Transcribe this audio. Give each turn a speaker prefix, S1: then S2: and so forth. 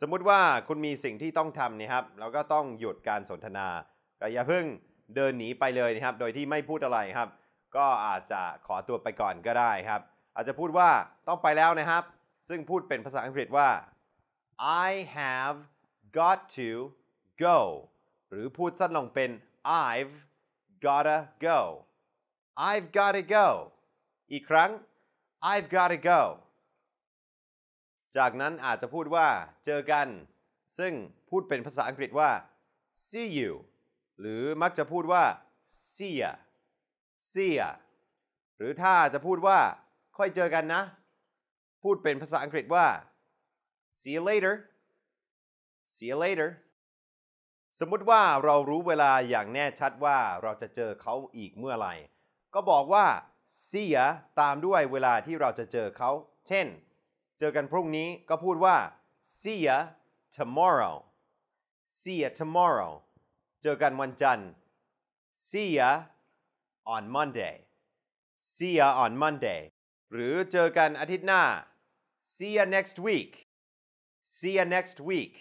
S1: สมมุติว่าคุณมีสิ่งที่ต้องทำนะครับแล้วก็ต้องหยุดการสนทนาก็อย่าเพิ่งเดินหนีไปเลยนะครับ โดยที่ไม่พูดอะไรครับ ก็อาจจะขอตัวไปก่อนก็ได้ครับ อาจจะพูดว่าต้องไปแล้วนะครับ ซึ่งพูดเป็นภาษาอังกฤษว่า I have got to go หรือพูดสั้นลงเป็น I've gotta go I've gotta go อีกครั้ง I've gotta go จากนั้นอาจจะพูดว่าเจอกัน ซึ่งพูดเป็นภาษาอังกฤษว่า see you หรือมักจะพูดว่า see ya see ya หรือถ้าจะพูดว่า ค่อยเจอกันนะ พูดเป็นภาษาอังกฤษว่า see you later see you later สมมุติว่าเรารู้เวลาอย่างแน่ชัดว่าเราจะเจอเขาอีกเมื่อไหร่ ก็บอกว่า see ya ตามด้วยเวลาที่เราจะเจอเขา เช่น เจอกันพรุ่งนี้ก็พูดว่า see ya tomorrow see ya tomorrow เจอกันวันจันทร์ see ya on Monday see ya on Monday หรือเจอกันอาทิตย์หน้า see ya next week see ya next week